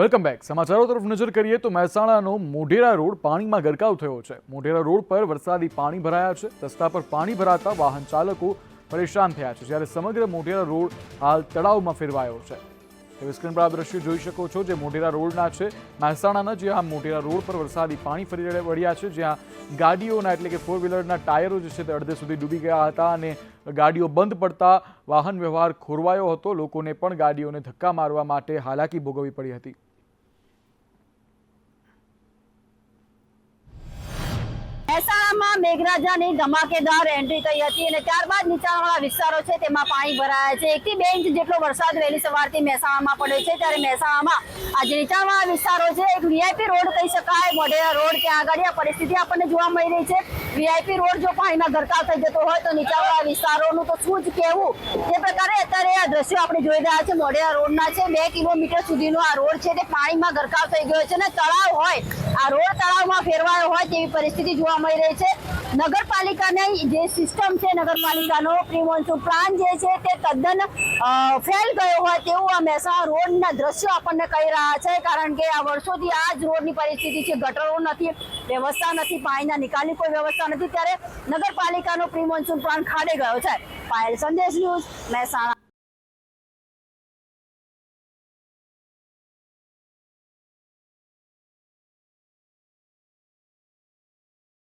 Welcome back. સમાચારો તરફ નજર કરીએ તો મહેસાણાનો મોઢેરા રોડ પાણીમાં ગરકાવ થયો છે. મોઢેરા રોડ પર વરસાદી પાણી ભરાયા છે. રસ્તા પર પાણી ભરાતા વાહન ચાલકો પરેશાન થયા છે, જ્યારે સમગ્ર મોઢેરા રોડ હાલ તળાવમાં ફેરવાયો છે. હવે સ્ક્રીન પર આ દ્રશ્યો જોઈ શકો છો, જે મોઢેરા રોડના છે. મહેસાણાના જ્યાં મોઢેરા રોડ પર વરસાદી પાણી ફરી વળ્યા છે, જ્યાં ગાડીઓના એટલે કે ફોર વ્હીલરના ટાયરો જે છે તે અડધે સુધી ડૂબી ગયા હતા અને ગાડીઓ બંધ પડતા વાહન વ્યવહાર ખોરવાયો હતો. લોકોને પણ ગાડીઓને ધક્કા મારવા માટે હાલાકી ભોગવવી પડી હતી. મહેસાણામાં મેઘરાજાની ધમાકેદાર એન્ટ્રી થઈ હતી અને ત્યારબાદ નીચાણવાળા વિસ્તારો છે તેમાં પાણી ભરાયા છે. એકથી બે ઇંચ જેટલો વરસાદ વહેલી સવારથી મહેસાણામાં પડ્યો છે. ત્યારે મહેસાણામાં આ જે નીચાણવાળા વિસ્તારો છે. એક વીઆઈપી રોડ કહી શકાય. મોઢેરા રોડ, ત્યાં આગળ આ પરિસ્થિતિ આપણને જોવા મળી રહી છે. વીઆઈપી રોડ જો પાણીમાં ગરકાવ થઈ જતો હોય તો નીચાણવાળા વિસ્તારોનું તો શું જ કહેવું? તે પ્રકારે અત્યારે આ દ્રશ્યો આપણે જોઈ રહ્યા છે. મોઢેરા રોડના છે. બે કિલોમીટર સુધીનો આ રોડ છે. તે પાણીમાં ગરકાવ થઈ ગયો છે અને તળાવ હોય, આ રોડ તળાવમાં ફેરવાયો હોય તેવી પરિસ્થિતિ જોવા મળી રહી છે. નગરપાલિકાની જે સિસ્ટમ છે, નગરપાલિકાનો પ્રી પ્લાન જે છે તે તદ્દન ફેલ ગયો હોય તેવું આ મહેસાણા રોડના દ્રશ્યો આપણને કહી રહ્યા છે. કારણ કે આ વર્ષોથી આ જ રોડની પરિસ્થિતિ છે. ગટરો નથી, વ્યવસ્થા નથી, પાણીના નિકાલની કોઈ વ્યવસ્થા નથી ત્યારે નગરપાલિકાનો પ્રી મોન્સૂન પ્લાન ખાડે ગયો છે. પાયલ સંદેશ ન્યૂઝ મહેસાણા.